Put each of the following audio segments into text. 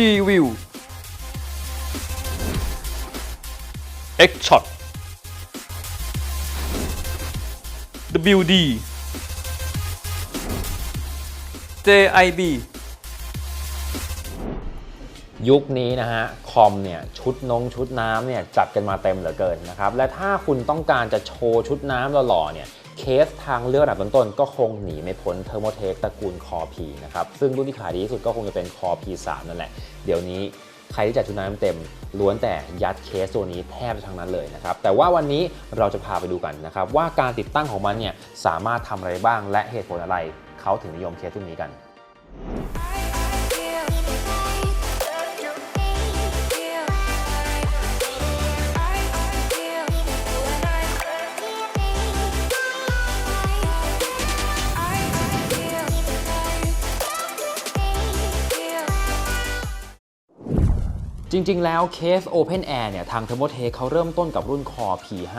G-View X Shot WD JIB ยุคนี้นะฮะคอมเนี่ยชุดนงชุดน้ำเนี่ยจัดกันมาเต็มเหลือเกินนะครับและถ้าคุณต้องการจะโชว์ชุดน้ำหล่อๆเนี่ย เคสทางเลือกอันดับต้นๆก็คงหนีไม่พ้นเทอร์โมเทคตระกูลคอพีนะครับ ซึ่งรุ่นที่ขายดีที่สุดก็คงจะเป็นคอพีสามนั่นแหละ เดี๋ยวนี้ใครที่จัดชุดน้ำเต็มล้วนแต่ยัดเคสตัวนี้แทบจะทั้งนั้นเลยนะครับ แต่ว่าวันนี้เราจะพาไปดูกันนะครับ ว่าการติดตั้งของมันเนี่ยสามารถทำอะไรบ้างและเหตุผลอะไรเขาถึงนิยมเคสตุนี้กัน จริง ๆ แล้วเคส Open Air เนี่ยทาง t h e r m o t e c เขาเริ่มต้นกับรุ่น Core P5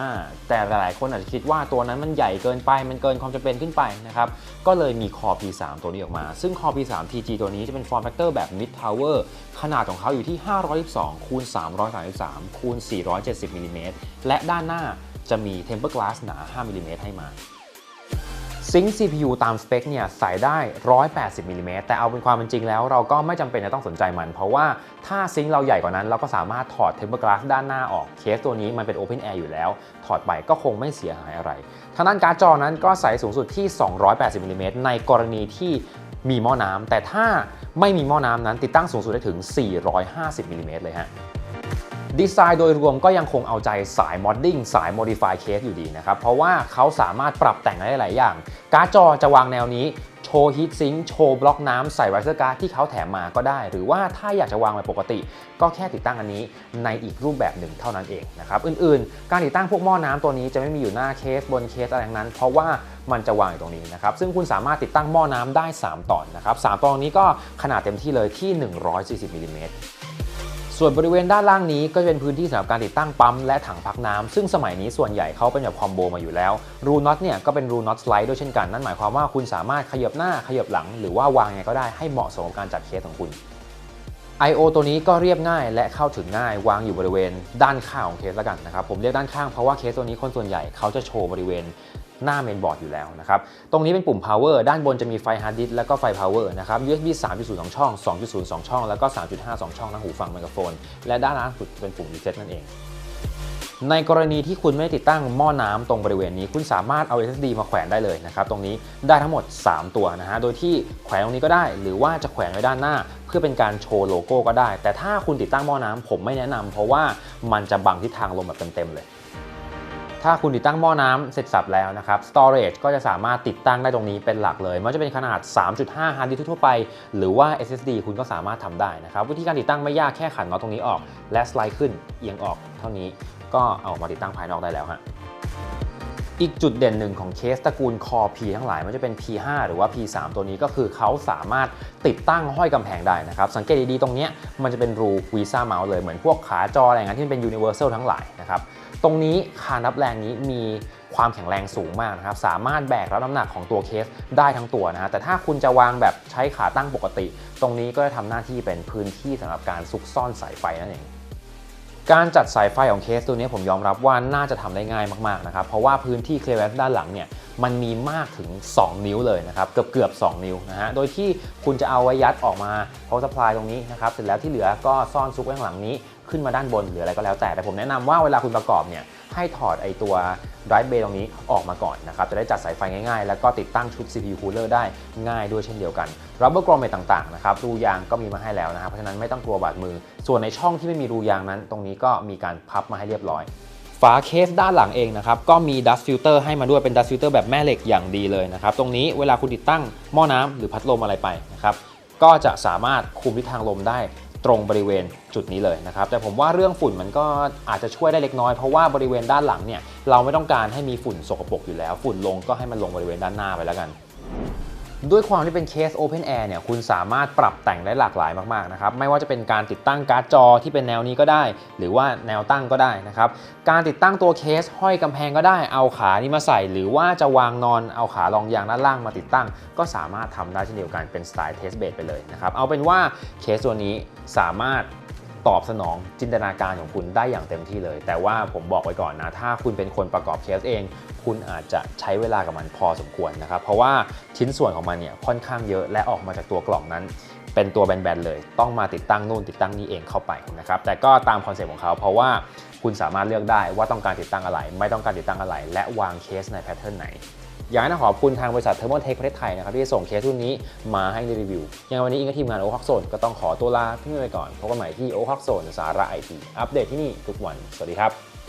แต่หลายๆ คนอาจจะคิดว่าตัวนั้นมันใหญ่เกินไปมันเกินความจำเป็นขึ้นไปนะครับ ก็เลยมี Core P3 ตัวนี้ออกมา ซึ่ง Core P3 TG ตัวนี้จะเป็น form factor แบบ Mid Tower ขนาดของเขาอยู่ที่ 512คูณ333คูณ470มิลลิเมตรและด้านหน้าจะมี Temper Glass หนา 5มิลลิเมตรให้มา ซิงค์ CPU ตามสเปคเนี่ยใส่ได้ 180มิลลิเมตรแต่เอาเป็นความเป็นจริงแล้วเราก็ไม่จำเป็นจะต้องสนใจมัน เพราะว่าถ้าซิงค์เราใหญ่กว่านั้น เราก็สามารถถอด Tempered Glass ด้านหน้าออกเคสตัวนี้มันเป็น Open Air อยู่แล้ว ถอดไปก็คงไม่เสียหายอะไรทางด้านการ์ดจอนั้นก็ใส่สูงสุดที่ 280มิลลิเมตรในกรณีที่มีหม้อน้ำแต่ถ้าไม่มีหม้อน้ำนั้นติดตั้งสูงสุดได้ถึง 450มิลลิเมตรเลยฮะ ดีไซน์โดยรวมก็ยังคงเอาใจสายมอดดิ้งสาย Modify Case อยู่ดีนะครับ เพราะว่าเขาสามารถปรับแต่งได้หลายอย่าง การ์ดจอจะวางแนวนี้โชว์ฮีทซิงโชว์บล็อกน้ำใส่ไวเซอร์การ์ดที่เขาแถมมาก็ได้ หรือว่าถ้าอยากจะวางแบบปกติ ก็แค่ติดตั้งอันนี้ในอีกรูปแบบหนึ่งเท่านั้นเองนะครับ อื่นๆ การติดตั้งพวกหม้อน้ำตัวนี้จะไม่มีอยู่หน้าเคสบนเคสอะไรทั้งนั้น เพราะว่ามันจะวางอยู่ตรงนี้นะครับ ซึ่งคุณสามารถติดตั้งหม้อน้ำได้ 3 ตอนนะครับ 3 ตอนนี้ก็ขนาดเต็มที่เลยที่ 140มิลลิเมตร ส่วนบริเวณด้านล่างนี้ก็จะเป็นพื้นที่สำหรับการติดตั้งปั๊มและถังพักน้ำซึ่งสมัยนี้ส่วนใหญ่เขาเป็นแบบคอมโบมาอยู่แล้ว รูน็อตเนี่ยก็เป็นรูน็อตสไลด์ด้วยเช่นกัน นั่นหมายความว่าคุณสามารถขยับหน้าขยับหลัง หรือว่าวางไงก็ได้ให้เหมาะสมกับการจัดเคสของคุณ I.O. ตัวนี้ก็เรียบง่ายและเข้าถึงง่ายวางอยู่บริเวณด้านข้างของเคสละกันนะครับผมเรียกด้านข้างเพราะว่าเคสตัวนี้คนส่วนใหญ่เขาจะโชว์บริเวณหน้าเมนบอร์ดอยู่แล้วนะครับ ตรงนี้เป็นปุ่ม power ด้านบนจะมีไฟฮาร์ดดิสแล้วก็ไฟ power นะครับ USB 3.0 2 ช่อง 2.0 2 ช่อง แล้วก็ 3.5 2 ช่องทั้งหูฟังไมโครโฟน และด้านล่างสุดเป็นปุ่ม reset นั่นเอง ในกรณีที่คุณไม่ได้ติดตั้งหม้อน้ำตรงบริเวณนี้ คุณสามารถเอา SSD มาแขวนได้เลยนะครับ ตรงนี้ได้ทั้งหมด 3 ตัวนะฮะ โดยที่แขวนตรงนี้ก็ได้ หรือว่าจะแขวนไว้ด้านหน้า เพื่อเป็นการโชว์โลโก้ก็ได้ แต่ถ้าคุณติดตั้งหม้อน้ำผมไม่แนะนำเพราะว่ามันจะบังทิศทางลมแบบเต็มๆเลย ถ้าคุณติดตั้งหม้อน้ำเสร็จสับแล้วนะครับ storage ก็จะสามารถติดตั้งได้ตรงนี้เป็นหลักเลยไมันจะเป็นขนาด 3.5 hard disk ทั่วไป หรือว่า SSD คุณก็สามารถทำได้นะครับ วิธีการติดตั้งไม่ยากแค่ขันน็อตตรงนี้ออก และสไลด์ขึ้นเอียงออกเท่านี้ ก็เอามาติดตั้งภายนอกได้แล้วฮะอีกจุดเด่นหนึ่งของเคสตระกูล Core P ทั้งหลายมันจะเป็น P5 หรือว่า P3 ตัวนี้ก็คือเขาสามารถติดตั้งห้อยกำแพงได้นะครับ สังเกตดีๆ ตรงนี้มันจะเป็นรู Visa Mouse เลยเหมือนพวกขาจออะไรอย่างนั้นที่เป็น Universal ทั้งหลายนะครับ ตรงนี้คานรับแรงนี้มีความแข็งแรงสูงมากนะครับ สามารถแบกรับน้ำหนักของตัวเคสได้ทั้งตัวนะฮะ แต่ถ้าคุณจะวางแบบใช้ขาตั้งปกติ ตรงนี้ก็จะทำหน้าที่เป็นพื้นที่สำหรับการซุกซ่อนสายไฟนั่นเอง การจัดสายไฟของเคสตัวนี้ผมยอมรับว่าน่าจะทำได้ง่ายมากๆนะครับเพราะว่าพื้นที่เคลียร์แด้านหลังเนี่ยมันมีมากถึง 2 นิ้วเลยนะครับเกือบเกือบ2นิ้วนะฮะโดยที่คุณจะเอาไว้ยัดออกมาเพราะสปายตรงนี้นะครับเสร็จแล้วที่เหลือก็ซ่อนซุกไว้ข้างหลังนี้ขึ้นมาด้านบนหรืออะไรก็แล้วแต่แต่ผมแนะนำว่าเวลาคุณประกอบเนี่ย ให้ถอดไอตัว drive bay ตรงนี้ออกมาก่อนนะครับ จะได้จัดสายไฟง่ายๆ แล้วก็ติดตั้งชุด CPU cooler ได้ง่ายด้วยเช่นเดียวกัน rubber grommet ต่างๆนะครับรูยางก็มีมาให้แล้วนะครับ เพราะฉะนั้นไม่ต้องกลัวบาดมือ ส่วนในช่องที่ไม่มีรูยางนั้น ตรงนี้ก็มีการพับมาให้เรียบร้อยฝาเคสด้านหลังเองนะครับก็มี dust filter ให้มาด้วยเป็น dust filter แบบแม่เหล็กอย่างดีเลยนะครับตรงนี้เวลาคุณติดตั้งหม้อน้ำหรือพัดลมอะไรไปนะครับก็จะสามารถคุมทิศทางลมได้ตรงบริเวณ จุดนี้เลยนะครับ แต่ผมว่าเรื่องฝุ่นมันก็อาจจะช่วยได้เล็กน้อย เพราะว่าบริเวณด้านหลังเนี่ยเราไม่ต้องการให้มีฝุ่นสกปรกอยู่แล้ว ฝุ่นลงก็ให้มันลงบริเวณด้านหน้าไปแล้วกันด้วยความที่เป็นเคส Open Air เนี่ยคุณสามารถปรับแต่งได้หลากหลายมากๆนะครับไม่ว่าจะเป็นการติดตั้งการ์ดจอที่เป็นแนวนี้ก็ได้ หรือว่าแนวตั้งก็ได้นะครับการติดตั้งตัวเคสห้อยกำแพงก็ได้เอาขานี่มาใส่ หรือว่าจะวางนอนเอาขารองยางด้านล่างมาติดตั้ง ก็สามารถทำได้เช่นเดียวกันเป็นสไตล์เทสเบดไปเลยนะครับเอาเป็นว่าเคสตัวนี้สามารถ ตอบสนองจินตนาการของคุณได้อย่างเต็มที่เลย แต่ว่าผมบอกไว้ก่อนนะ ถ้าคุณเป็นคนประกอบเคสเอง คุณอาจจะใช้เวลากับมันพอสมควรนะครับ เพราะว่าชิ้นส่วนของมันเนี่ยค่อนข้างเยอะและออกมาจากตัวกล่องนั้น เป็นตัวแบนๆเลย ต้องมาติดตั้งนู่นติดตั้งนี่เองเข้าไปนะครับ แต่ก็ตามคอนเซ็ปต์ของเขา เพราะว่าคุณสามารถเลือกได้ว่าต้องการติดตั้งอะไร ไม่ต้องการติดตั้งอะไร และวางเคสในแพทเทิร์นไหน อยากให้ขอบคุณทางบริษัทเทอร์โมเทคประเทศไทยนะครับที่ส่งเคสรุ่นนี้มาให้รีวิวยังไงวันนี้อิงกับทีมงานโอคักโซนก็ต้องขอตัวลาเพื่อนไปก่อนพบกันใหม่ที่โอคักโซนสาระไอทีอัปเดตที่นี่ทุกวัน สวัสดีครับ